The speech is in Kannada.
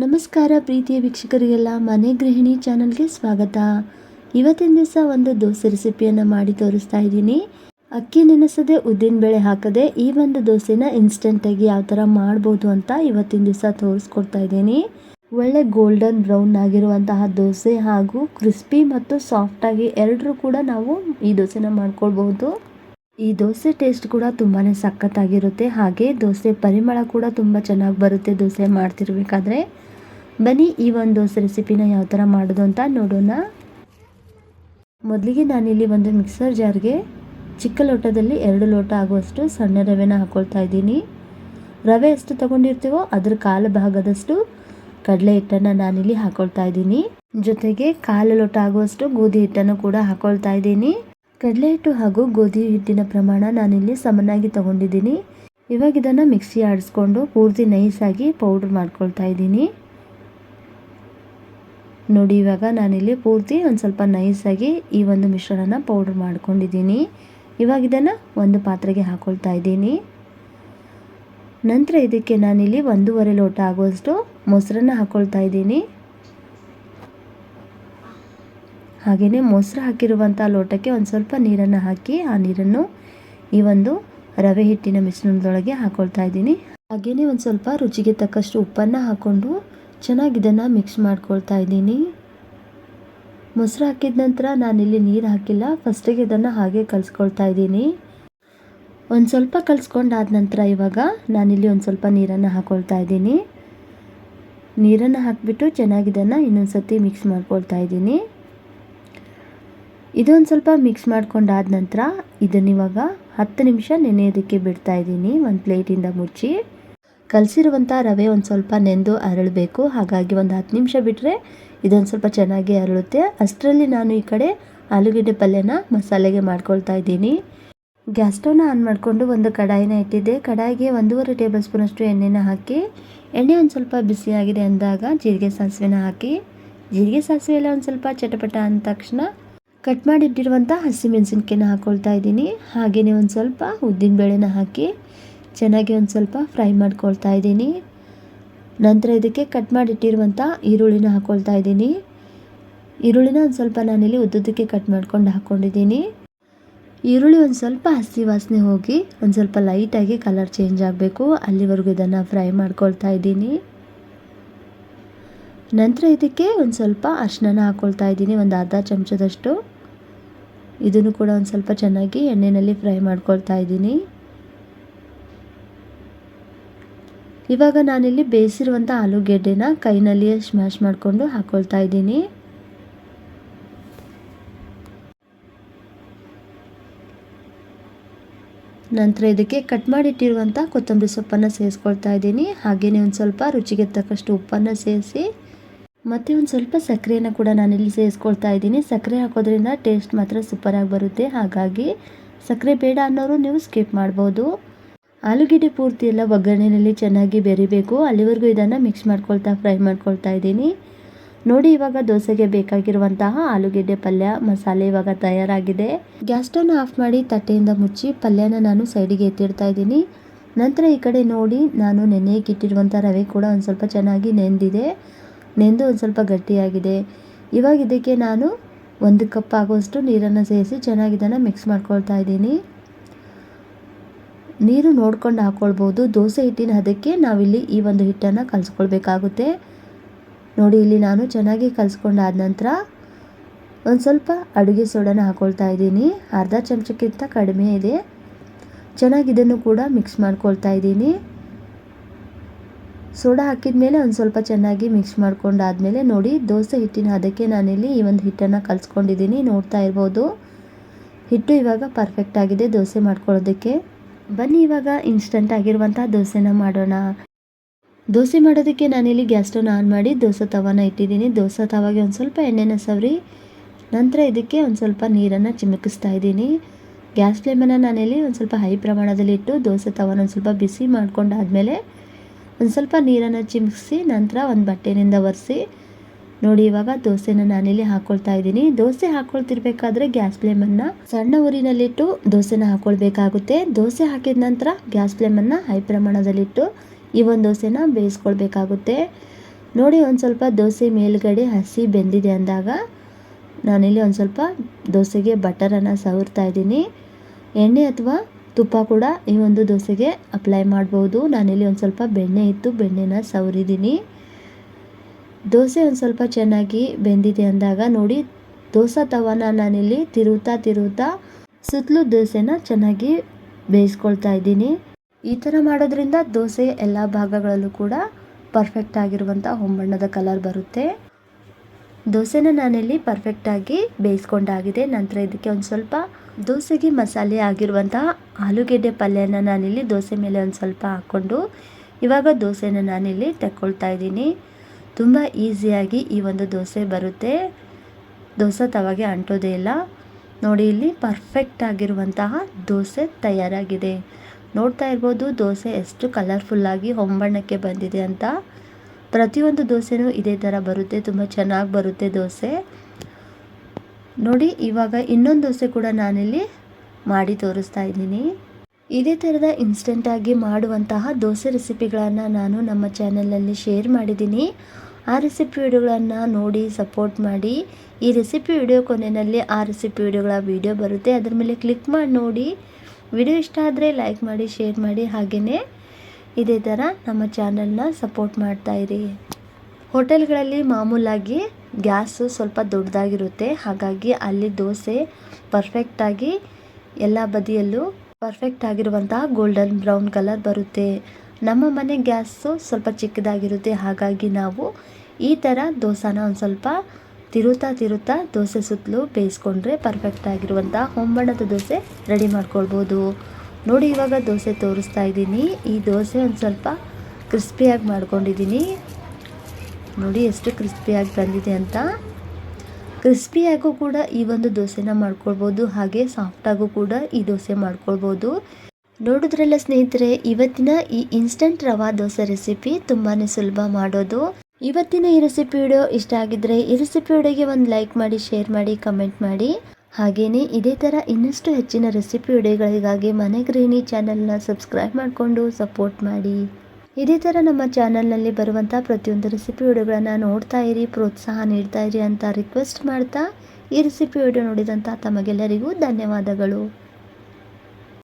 ನಮಸ್ಕಾರ ಪ್ರೀತಿಯ ವೀಕ್ಷಕರಿಗೆಲ್ಲ, ಮನೆ ಗೃಹಿಣಿ ಚಾನಲ್ಗೆ ಸ್ವಾಗತ. ಇವತ್ತಿನ ದಿವಸ ಒಂದು ದೋಸೆ ರೆಸಿಪಿಯನ್ನು ಮಾಡಿ ತೋರಿಸ್ತಾ ಇದ್ದೀನಿ. ಅಕ್ಕಿ ನೆನೆಸದೆ ಉದ್ದಿನ ಬೇಳೆ ಹಾಕದೆ ಈ ಒಂದು ದೋಸೆನ ಇನ್ಸ್ಟೆಂಟಾಗಿ ಯಾವ ಥರ ಮಾಡ್ಬೋದು ಅಂತ ಇವತ್ತಿನ ದಿವಸ ತೋರಿಸ್ಕೊಡ್ತಾ ಇದ್ದೀನಿ. ಒಳ್ಳೆ ಗೋಲ್ಡನ್ ಬ್ರೌನ್ ಆಗಿರುವಂತಹ ದೋಸೆ ಹಾಗೂ ಕ್ರಿಸ್ಪಿ ಮತ್ತು ಸಾಫ್ಟಾಗಿ ಎರಡರೂ ಕೂಡ ನಾವು ಈ ದೋಸೆನ ಮಾಡ್ಕೊಳ್ಬಹುದು. ಈ ದೋಸೆ ಟೇಸ್ಟ್ ಕೂಡ ತುಂಬಾ ಸಖತ್ತಾಗಿರುತ್ತೆ. ಹಾಗೆ ದೋಸೆ ಪರಿಮಳ ಕೂಡ ತುಂಬ ಚೆನ್ನಾಗಿ ಬರುತ್ತೆ ದೋಸೆ ಮಾಡ್ತಿರ್ಬೇಕಾದ್ರೆ. ಬನ್ನಿ ಈ ಒಂದು ದೋಸೆ ರೆಸಿಪಿನ ಯಾವ ಥರ ಮಾಡೋದು ಅಂತ ನೋಡೋಣ. ಮೊದಲಿಗೆ ನಾನಿಲ್ಲಿ ಒಂದು ಮಿಕ್ಸರ್ ಜಾರ್ಗೆ ಚಿಕ್ಕ ಲೋಟದಲ್ಲಿ ಎರಡು ಲೋಟ ಆಗುವಷ್ಟು ಸಣ್ಣ ರವೆನ ಹಾಕ್ಕೊಳ್ತಾ ಇದ್ದೀನಿ. ರವೆ ಎಷ್ಟು ತಗೊಂಡಿರ್ತೀವೋ ಅದ್ರ ಕಾಲು ಭಾಗದಷ್ಟು ಕಡಲೆ ಹಿಟ್ಟನ್ನು ನಾನಿಲ್ಲಿ ಹಾಕ್ಕೊಳ್ತಾ ಇದ್ದೀನಿ. ಜೊತೆಗೆ ಕಾಲು ಲೋಟ ಆಗುವಷ್ಟು ಗೋಧಿ ಹಿಟ್ಟನ್ನು ಕೂಡ ಹಾಕ್ಕೊಳ್ತಾ ಇದ್ದೀನಿ. ಕಡಲೆ ಹಿಟ್ಟು ಹಾಗೂ ಗೋಧಿ ಹಿಟ್ಟಿನ ಪ್ರಮಾಣ ನಾನಿಲ್ಲಿ ಸಮನಾಗಿ ತಗೊಂಡಿದ್ದೀನಿ. ಇವಾಗ ಇದನ್ನು ಮಿಕ್ಸಿ ಆಡಿಸ್ಕೊಂಡು ಪೂರ್ತಿ ನೈಸಾಗಿ ಪೌಡ್ರ್ ಮಾಡ್ಕೊಳ್ತಾ ಇದ್ದೀನಿ. ನೋಡಿ, ಇವಾಗ ನಾನಿಲ್ಲಿ ಪೂರ್ತಿ ಒಂದು ಸ್ವಲ್ಪ ನೈಸಾಗಿ ಈ ಒಂದು ಮಿಶ್ರಣನ ಪೌಡ್ರ್ ಮಾಡ್ಕೊಂಡಿದ್ದೀನಿ. ಇವಾಗ ಇದನ್ನು ಒಂದು ಪಾತ್ರೆಗೆ ಹಾಕೊಳ್ತಾ ಇದ್ದೀನಿ. ನಂತರ ಇದಕ್ಕೆ ನಾನಿಲ್ಲಿ ಒಂದೂವರೆ ಲೋಟ ಆಗುವಷ್ಟು ಮೊಸರನ್ನು ಹಾಕ್ಕೊಳ್ತಾ ಇದ್ದೀನಿ. ಹಾಗೆಯೇ ಮೊಸರು ಹಾಕಿರುವಂಥ ಲೋಟಕ್ಕೆ ಒಂದು ಸ್ವಲ್ಪ ನೀರನ್ನು ಹಾಕಿ ಆ ನೀರನ್ನು ಈ ಒಂದು ರವೆ ಹಿಟ್ಟಿನ ಮಿಶ್ರಣದೊಳಗೆ ಹಾಕ್ಕೊಳ್ತಾ ಇದ್ದೀನಿ. ಹಾಗೆಯೇ ಒಂದು ಸ್ವಲ್ಪ ರುಚಿಗೆ ತಕ್ಕಷ್ಟು ಉಪ್ಪನ್ನು ಹಾಕ್ಕೊಂಡು ಚೆನ್ನಾಗಿ ಇದನ್ನು ಮಿಕ್ಸ್ ಮಾಡ್ಕೊಳ್ತಾ ಇದ್ದೀನಿ. ಮೊಸರು ಹಾಕಿದ ನಂತರ ನಾನಿಲ್ಲಿ ನೀರು ಹಾಕಿಲ್ಲ. ಫಸ್ಟಿಗೆ ಇದನ್ನು ಹಾಗೆ ಕಲಿಸ್ಕೊಳ್ತಾ ಇದ್ದೀನಿ. ಒಂದು ಸ್ವಲ್ಪ ಕಲಿಸ್ಕೊಂಡಾದ ನಂತರ ಇವಾಗ ನಾನಿಲ್ಲಿ ಒಂದು ಸ್ವಲ್ಪ ನೀರನ್ನು ಹಾಕ್ಕೊಳ್ತಾ ಇದ್ದೀನಿ. ನೀರನ್ನು ಹಾಕಿಬಿಟ್ಟು ಚೆನ್ನಾಗಿ ಇದನ್ನು ಇನ್ನೊಂದು ಸರ್ತಿ ಮಿಕ್ಸ್ ಮಾಡ್ಕೊಳ್ತಾ ಇದ್ದೀನಿ. ಇದೊಂದು ಸ್ವಲ್ಪ ಮಿಕ್ಸ್ ಮಾಡ್ಕೊಂಡಾದ ನಂತರ ಇದನ್ನಿವಾಗ ಹತ್ತು ನಿಮಿಷ ನೆನೆಯೋದಕ್ಕೆ ಬಿಡ್ತಾ ಇದ್ದೀನಿ. ಒಂದು ಪ್ಲೇಟಿಂದ ಮುಚ್ಚಿ. ಕಲಸಿರುವಂಥ ರವೆ ಒಂದು ಸ್ವಲ್ಪ ನೆಂದು ಅರಳಬೇಕು. ಹಾಗಾಗಿ ಒಂದು ಹತ್ತು ನಿಮಿಷ ಬಿಟ್ಟರೆ ಇದೊಂದು ಸ್ವಲ್ಪ ಚೆನ್ನಾಗಿ ಅರಳುತ್ತೆ. ಅಷ್ಟರಲ್ಲಿ ನಾನು ಈ ಕಡೆ ಆಲೂಗೆಡ್ಡೆ ಪಲ್ಯನ ಮಸಾಲೆಗೆ ಮಾಡ್ಕೊಳ್ತಾ ಇದ್ದೀನಿ. ಗ್ಯಾಸ್ ಸ್ಟವ್ನ ಆನ್ ಮಾಡಿಕೊಂಡು ಒಂದು ಕಡಾಯಿನ ಇಟ್ಟಿದ್ದೆ. ಕಡಾಯಿಗೆ ಒಂದೂವರೆ ಟೇಬಲ್ ಸ್ಪೂನಷ್ಟು ಎಣ್ಣೆನ ಹಾಕಿ, ಎಣ್ಣೆ ಒಂದು ಸ್ವಲ್ಪ ಬಿಸಿಯಾಗಿದೆ ಅಂದಾಗ ಜೀರಿಗೆ ಸಾಸಿವೆನ ಹಾಕಿ, ಜೀರಿಗೆ ಸಾಸಿವೆ ಎಲ್ಲ ಒಂದು ಸ್ವಲ್ಪ ಚಟಪಟ ಅಂದ ತಕ್ಷಣ ಕಟ್ ಮಾಡಿಟ್ಟಿರುವಂಥ ಹಸಿಮೆಣಸಿನ್ಕಾಯಿನ ಹಾಕ್ಕೊಳ್ತಾ ಇದ್ದೀನಿ. ಹಾಗೆಯೇ ಒಂದು ಸ್ವಲ್ಪ ಉದ್ದಿನ ಬೇಳೆನ ಹಾಕಿ ಚೆನ್ನಾಗಿ ಒಂದು ಸ್ವಲ್ಪ ಫ್ರೈ ಮಾಡ್ಕೊಳ್ತಾ ಇದ್ದೀನಿ. ನಂತರ ಇದಕ್ಕೆ ಕಟ್ ಮಾಡಿಟ್ಟಿರುವಂಥ ಈರುಳ್ಳಿನ ಹಾಕ್ಕೊಳ್ತಾ ಇದ್ದೀನಿ. ಈರುಳ್ಳಿನ ಒಂದು ಸ್ವಲ್ಪ ನಾನಿಲ್ಲಿ ಉದ್ದುದಕ್ಕೆ ಕಟ್ ಮಾಡ್ಕೊಂಡು ಹಾಕ್ಕೊಂಡಿದ್ದೀನಿ ಈರುಳ್ಳಿ ಒಂದು ಸ್ವಲ್ಪ ಹಸಿ ವಾಸನೆ ಹೋಗಿ ಒಂದು ಸ್ವಲ್ಪ ಲೈಟಾಗಿ ಕಲರ್ ಚೇಂಜ್ ಆಗಬೇಕು. ಅಲ್ಲಿವರೆಗೂ ಇದನ್ನು ಫ್ರೈ ಮಾಡ್ಕೊಳ್ತಾ ಇದ್ದೀನಿ. ನಂತರ ಇದಕ್ಕೆ ಒಂದು ಸ್ವಲ್ಪ ಅರ್ಶಿನ ಹಾಕ್ಕೊಳ್ತಾ ಇದ್ದೀನಿ. ಒಂದು ಅರ್ಧ ಚಮಚದಷ್ಟು. ಇದನ್ನು ಕೂಡ ಒಂದು ಸ್ವಲ್ಪ ಚೆನ್ನಾಗಿ ಎಣ್ಣೆಯಲ್ಲಿ ಫ್ರೈ ಮಾಡ್ಕೊಳ್ತಾ ಇದ್ದೀನಿ. ಇವಾಗ ನಾನಿಲ್ಲಿ ಬೇಯಿಸಿರುವಂಥ ಆಲೂಗೆಡ್ಡೆನ ಕೈನಲ್ಲಿಯೇ ಸ್ಮ್ಯಾಶ್ ಮಾಡಿಕೊಂಡು ಹಾಕ್ಕೊಳ್ತಾ ಇದ್ದೀನಿ. ನಂತರ ಇದಕ್ಕೆ ಕಟ್ ಮಾಡಿಟ್ಟಿರುವಂಥ ಕೊತ್ತಂಬರಿ ಸೊಪ್ಪನ್ನು ಸೇರಿಸ್ಕೊಳ್ತಾ ಇದ್ದೀನಿ. ಹಾಗೆಯೇ ಒಂದು ಸ್ವಲ್ಪ ರುಚಿಗೆ ತಕ್ಕಷ್ಟು ಉಪ್ಪನ್ನು ಸೇರಿಸಿ ಮತ್ತು ಒಂದು ಸ್ವಲ್ಪ ಸಕ್ಕರೆಯನ್ನು ಕೂಡ ನಾನಿಲ್ಲಿ ಸೇರಿಸ್ಕೊಳ್ತಾ ಇದ್ದೀನಿ. ಸಕ್ಕರೆ ಹಾಕೋದ್ರಿಂದ ಟೇಸ್ಟ್ ಮಾತ್ರ ಸೂಪರಾಗಿ ಬರುತ್ತೆ. ಹಾಗಾಗಿ ಸಕ್ಕರೆ ಬೇಡ ಅನ್ನೋರು ನೀವು ಸ್ಕಿಪ್ ಮಾಡ್ಬೋದು. ಆಲೂಗೆಡ್ಡೆ ಪೂರ್ತಿ ಎಲ್ಲ ಒಗ್ಗರಣೆಯಲ್ಲಿ ಚೆನ್ನಾಗಿ ಬೆರಿಬೇಕು. ಅಲ್ಲಿವರೆಗೂ ಇದನ್ನು ಮಿಕ್ಸ್ ಮಾಡ್ಕೊಳ್ತಾ ಫ್ರೈ ಮಾಡ್ಕೊಳ್ತಾ ಇದ್ದೀನಿ. ನೋಡಿ ಇವಾಗ ದೋಸೆಗೆ ಬೇಕಾಗಿರುವಂತಹ ಆಲೂಗೆಡ್ಡೆ ಪಲ್ಯ, ಮಸಾಲೆ ಇವಾಗ ತಯಾರಾಗಿದೆ. ಗ್ಯಾಸ್ ಸ್ಟವ್ನ ಆಫ್ ಮಾಡಿ ತಟ್ಟೆಯಿಂದ ಮುಚ್ಚಿ ಪಲ್ಯನ ನಾನು ಸೈಡಿಗೆ ಎತ್ತಿಡ್ತಾ ಇದ್ದೀನಿ. ನಂತರ ಈ ಕಡೆ ನೋಡಿ ನಾನು ನೆನೆಯಕ್ಕೆ ಇಟ್ಟಿರುವಂಥ ರವೆ ಕೂಡ ಒಂದು ಸ್ವಲ್ಪ ಚೆನ್ನಾಗಿ ನೆಂದಿದೆ. ನೆಂದು ಒಂದು ಸ್ವಲ್ಪ ಗಟ್ಟಿಯಾಗಿದೆ. ಇವಾಗ ಇದಕ್ಕೆ ನಾನು ಒಂದು ಕಪ್ ಆಗುವಷ್ಟು ನೀರನ್ನು ಸೇರಿಸಿ ಚೆನ್ನಾಗಿ ಇದನ್ನು ಮಿಕ್ಸ್ ಮಾಡ್ಕೊಳ್ತಾ ಇದ್ದೀನಿ. ನೀರು ನೋಡ್ಕೊಂಡು ಹಾಕ್ಕೊಳ್ಬೋದು ದೋಸೆ ಹಿಟ್ಟಿನ ಅದಕ್ಕೆ ನಾವಿಲ್ಲಿ ಈ ಒಂದು ಹಿಟ್ಟನ್ನು ಕಲಿಸ್ಕೊಳ್ಬೇಕಾಗುತ್ತೆ. ನೋಡಿ, ಇಲ್ಲಿ ನಾನು ಚೆನ್ನಾಗಿ ಕಲಿಸ್ಕೊಂಡಾದ ನಂತರ ಒಂದು ಸ್ವಲ್ಪ ಅಡುಗೆ ಸೋಡಾನ ಹಾಕ್ಕೊಳ್ತಾ ಇದ್ದೀನಿ. ಅರ್ಧ ಚಮಚಕ್ಕಿಂತ ಕಡಿಮೆ ಇದೆ. ಚೆನ್ನಾಗಿ ಇದನ್ನು ಕೂಡ ಮಿಕ್ಸ್ ಮಾಡ್ಕೊಳ್ತಾ ಇದ್ದೀನಿ. ಸೋಡಾ ಹಾಕಿದ ಮೇಲೆ ಒಂದು ಸ್ವಲ್ಪ ಚೆನ್ನಾಗಿ ಮಿಕ್ಸ್ ಮಾಡ್ಕೊಂಡಾದಮೇಲೆ ನೋಡಿ, ದೋಸೆ ಹಿಟ್ಟಿನ, ಅದಕ್ಕೆ ನಾನಿಲ್ಲಿ ಈ ಒಂದು ಹಿಟ್ಟನ್ನು ಕಲಿಸ್ಕೊಂಡಿದ್ದೀನಿ, ನೋಡ್ತಾ ಇರ್ಬೋದು. ಹಿಟ್ಟು ಇವಾಗ ಪರ್ಫೆಕ್ಟ್ ಆಗಿದೆ ದೋಸೆ ಮಾಡ್ಕೊಳ್ಳೋದಕ್ಕೆ. ಬನ್ನಿ ಇವಾಗ ಇನ್ಸ್ಟಂಟ್ ಆಗಿರುವಂಥ ದೋಸೆನ ಮಾಡೋಣ. ದೋಸೆ ಮಾಡೋದಕ್ಕೆ ನಾನಿಲ್ಲಿ ಗ್ಯಾಸ್ ಸ್ಟವ್ನ ಆನ್ ಮಾಡಿ ದೋಸೆ ತವನ ಇಟ್ಟಿದ್ದೀನಿ. ದೋಸೆ ತವಾಗೆ ಒಂದು ಸ್ವಲ್ಪ ಎಣ್ಣೆನ ಸವರಿ, ನಂತರ ಇದಕ್ಕೆ ಒಂದು ಸ್ವಲ್ಪ ನೀರನ್ನು ಚಿಮುಕಿಸ್ತಾ ಇದ್ದೀನಿ. ಗ್ಯಾಸ್ ಫ್ಲೇಮನ್ನು ನಾನಿಲ್ಲಿ ಒಂದು ಸ್ವಲ್ಪ ಹೈ ಪ್ರಮಾಣದಲ್ಲಿ ಇಟ್ಟು ದೋಸೆ ತವನ ಒಂದು ಸ್ವಲ್ಪ ಬಿಸಿ ಮಾಡ್ಕೊಂಡಾದಮೇಲೆ ಒಂದು ಸ್ವಲ್ಪ ನೀರನ್ನು ಚಿಮ್ಸಿ, ನಂತರ ಒಂದು ಬಟ್ಟೆನಿಂದ ಒರೆಸಿ, ನೋಡಿ ಇವಾಗ ದೋಸೆನ ನಾನಿಲ್ಲಿ ಹಾಕ್ಕೊಳ್ತಾ ಇದ್ದೀನಿ. ದೋಸೆ ಹಾಕ್ಕೊಳ್ತಿರ್ಬೇಕಾದ್ರೆ ಗ್ಯಾಸ್ ಫ್ಲೇಮನ್ನು ಸಣ್ಣ ಊರಿನಲ್ಲಿಟ್ಟು ದೋಸೆನ ಹಾಕ್ಕೊಳ್ಬೇಕಾಗುತ್ತೆ ದೋಸೆ ಹಾಕಿದ ನಂತರ ಗ್ಯಾಸ್ ಫ್ಲೇಮನ್ನು ಹೈ ಪ್ರಮಾಣದಲ್ಲಿಟ್ಟು ಈ ಒಂದು ದೋಸೆನ ಬೇಯಿಸ್ಕೊಳ್ಬೇಕಾಗುತ್ತೆ. ನೋಡಿ ಒಂದು ಸ್ವಲ್ಪ ದೋಸೆ ಮೇಲ್ಗಡೆ ಹಸಿ ಬೆಂದಿದೆ ಅಂದಾಗ ನಾನಿಲ್ಲಿ ಒಂದು ಸ್ವಲ್ಪ ದೋಸೆಗೆ ಬಟರನ್ನು ಸವರ್ತಾ ಇದ್ದೀನಿ. ಎಣ್ಣೆ ಅಥವಾ ತುಪ್ಪ ಕೂಡ ಈ ಒಂದು ದೋಸೆಗೆ ಅಪ್ಲೈ ಮಾಡ್ಬೋದು. ನಾನಿಲ್ಲಿ ಒಂದು ಸ್ವಲ್ಪ ಬೆಣ್ಣೆ ಇತ್ತು, ಬೆಣ್ಣೆನ ಸವರಿದ್ದೀನಿ. ದೋಸೆ ಒಂದು ಸ್ವಲ್ಪ ಚೆನ್ನಾಗಿ ಬೆಂದಿದೆ ಅಂದಾಗ ನೋಡಿ, ದೋಸೆ ತವನ ನಾನಿಲ್ಲಿ ತಿರುತ್ತಾ ತಿರುವುತ್ತಾ ಸುತ್ತಲೂ ದೋಸೆನ ಚೆನ್ನಾಗಿ ಬೇಯಿಸ್ಕೊಳ್ತಾ ಇದ್ದೀನಿ. ಈ ಥರ ಮಾಡೋದ್ರಿಂದ ದೋಸೆ ಎಲ್ಲ ಭಾಗಗಳಲ್ಲೂ ಕೂಡ ಪರ್ಫೆಕ್ಟ್ ಆಗಿರುವಂಥ ಹೊಂಬಣ್ಣದ ಕಲರ್ ಬರುತ್ತೆ. ದೋಸೆನ ನಾನಿಲ್ಲಿ ಪರ್ಫೆಕ್ಟಾಗಿ ಬೇಯಿಸ್ಕೊಂಡಾಗಿದೆ. ನಂತರ ಇದಕ್ಕೆ ಒಂದು ಸ್ವಲ್ಪ ದೋಸೆಗೆ ಮಸಾಲೆ ಆಗಿರುವಂತಹ ಆಲೂಗೆಡ್ಡೆ ಪಲ್ಯನ ನಾನಿಲ್ಲಿ ದೋಸೆ ಮೇಲೆ ಒಂದು ಸ್ವಲ್ಪ ಹಾಕ್ಕೊಂಡು ಇವಾಗ ದೋಸೆನ ನಾನಿಲ್ಲಿ ತಕ್ಕೊಳ್ತಾ ಇದ್ದೀನಿ. ತುಂಬ ಈಸಿಯಾಗಿ ಈ ಒಂದು ದೋಸೆ ಬರುತ್ತೆ. ದೋಸೆ ತವಾಗೆ ಅಂಟೋದೇ ಇಲ್ಲ. ನೋಡಿ, ಇಲ್ಲಿ ಪರ್ಫೆಕ್ಟ್ ಆಗಿರುವಂತಹ ದೋಸೆ ತಯಾರಾಗಿದೆ. ನೋಡ್ತಾ ಇರ್ಬೋದು, ದೋಸೆ ಎಷ್ಟು ಕಲರ್ಫುಲ್ಲಾಗಿ ಹೊಂಬಣ್ಣಕ್ಕೆ ಬಂದಿದೆ ಅಂತ. ಪ್ರತಿಯೊಂದು ದೋಸೆನೂ ಇದೇ ಥರ ಬರುತ್ತೆ, ತುಂಬ ಚೆನ್ನಾಗಿ ಬರುತ್ತೆ ದೋಸೆ. ನೋಡಿ, ಇವಾಗ ಇನ್ನೊಂದು ದೋಸೆ ಕೂಡ ನಾನಿಲ್ಲಿ ಮಾಡಿ ತೋರಿಸ್ತಾ ಇದ್ದೀನಿ. ಇದೇ ಥರದ ಇನ್ಸ್ಟೆಂಟಾಗಿ ಮಾಡುವಂತಹ ದೋಸೆ ರೆಸಿಪಿಗಳನ್ನು ನಾನು ನಮ್ಮ ಚಾನಲಲ್ಲಿ ಶೇರ್ ಮಾಡಿದ್ದೀನಿ. ಆ ರೆಸಿಪಿ ವಿಡಿಯೋಗಳನ್ನು ನೋಡಿ ಸಪೋರ್ಟ್ ಮಾಡಿ. ಈ ರೆಸಿಪಿ ವಿಡಿಯೋ ಕೊನೆಯಲ್ಲಿ ಆ ರೆಸಿಪಿ ವಿಡಿಯೋಗಳ ವಿಡಿಯೋ ಬರುತ್ತೆ. ಅದರ ಮೇಲೆ ಕ್ಲಿಕ್ ಮಾಡಿ ನೋಡಿ. ವಿಡಿಯೋ ಇಷ್ಟ ಆದರೆ ಲೈಕ್ ಮಾಡಿ ಶೇರ್ ಮಾಡಿ ಹಾಗೆಯೇ ಇದೇ ಥರ ನಮ್ಮ ಚಾನಲ್ನ ಸಪೋರ್ಟ್ ಮಾಡ್ತಾಯಿರಿ ಹೋಟೆಲ್ಗಳಲ್ಲಿ ಮಾಮೂಲಾಗಿ ಗ್ಯಾಸು ಸ್ವಲ್ಪ ದೊಡ್ಡದಾಗಿರುತ್ತೆ. ಹಾಗಾಗಿ ಅಲ್ಲಿ ದೋಸೆ ಪರ್ಫೆಕ್ಟಾಗಿ ಎಲ್ಲ ಬದಿಯಲ್ಲೂ ಪರ್ಫೆಕ್ಟ್ ಆಗಿರುವಂತಹ ಗೋಲ್ಡನ್ ಬ್ರೌನ್ ಕಲರ್ ಬರುತ್ತೆ. ನಮ್ಮ ಮನೆ ಗ್ಯಾಸು ಸ್ವಲ್ಪ ಚಿಕ್ಕದಾಗಿರುತ್ತೆ. ಹಾಗಾಗಿ ನಾವು ಈ ಥರ ದೋಸಾನ ಒಂದು ಸ್ವಲ್ಪ ತಿರುತ್ತಾ ತಿರುತ್ತಾ ದೋಸೆ ಸುತ್ತಲೂ ಬೇಯಿಸ್ಕೊಂಡ್ರೆ ಪರ್ಫೆಕ್ಟ್ ಆಗಿರುವಂಥ ಹೊಂಬಣ್ಣದ ದೋಸೆ ರೆಡಿ ಮಾಡ್ಕೊಳ್ಬೋದು. ನೋಡಿ, ಇವಾಗ ದೋಸೆ ತೋರಿಸ್ತಾ ಇದ್ದೀನಿ. ಈ ದೋಸೆ ಒಂದು ಸ್ವಲ್ಪ ಕ್ರಿಸ್ಪಿಯಾಗಿ ಮಾಡ್ಕೊಂಡಿದ್ದೀನಿ. ನೋಡಿ, ಎಷ್ಟು ಕ್ರಿಸ್ಪಿಯಾಗಿ ಬಂದಿದೆ ಅಂತ. ಕ್ರಿಸ್ಪಿಯಾಗೂ ಕೂಡ ಈ ಒಂದು ದೋಸೆನ ಮಾಡ್ಕೊಳ್ಬೋದು. ಹಾಗೆ ಸಾಫ್ಟಾಗೂ ಕೂಡ ಈ ದೋಸೆ ಮಾಡ್ಕೊಳ್ಬೋದು. ನೋಡಿದ್ರಲ್ಲ ಸ್ನೇಹಿತರೆ, ಇವತ್ತಿನ ಈ ಇನ್ಸ್ಟಂಟ್ ರವಾ ದೋಸೆ ರೆಸಿಪಿ ತುಂಬಾ ಸುಲಭ ಮಾಡೋದು. ಇವತ್ತಿನ ಈ ರೆಸಿಪಿ ವಿಡಿಯೋ ಇಷ್ಟ ಆಗಿದ್ರೆ ಈ ರೆಸಿಪಿ ವಿಡಿಯೋಗೆ ಒಂದು ಲೈಕ್ ಮಾಡಿ ಶೇರ್ ಮಾಡಿ ಕಮೆಂಟ್ ಮಾಡಿ. ಹಾಗೆಯೇ ಇದೇ ಥರ ಇನ್ನಷ್ಟು ಹೆಚ್ಚಿನ ರೆಸಿಪಿ ವಿಡಿಯೋಗಳಿಗಾಗಿ ಮನೆ ಗೃಹಿಣಿ ಚಾನಲ್ನ ಸಬ್ಸ್ಕ್ರೈಬ್ ಮಾಡಿಕೊಂಡು ಸಪೋರ್ಟ್ ಮಾಡಿ. ಇದೇ ಥರ ನಮ್ಮ ಚಾನಲ್ನಲ್ಲಿ ಬರುವಂಥ ಪ್ರತಿಯೊಂದು ರೆಸಿಪಿ ವಿಡಿಯೋಗಳನ್ನು ನೋಡ್ತಾ ಇರಿ, ಪ್ರೋತ್ಸಾಹ ನೀಡ್ತಾ ಇರಿ ಅಂತ ರಿಕ್ವೆಸ್ಟ್ ಮಾಡ್ತಾ ಈ ರೆಸಿಪಿ ವಿಡಿಯೋ ನೋಡಿದಂಥ ತಮಗೆಲ್ಲರಿಗೂ ಧನ್ಯವಾದಗಳು.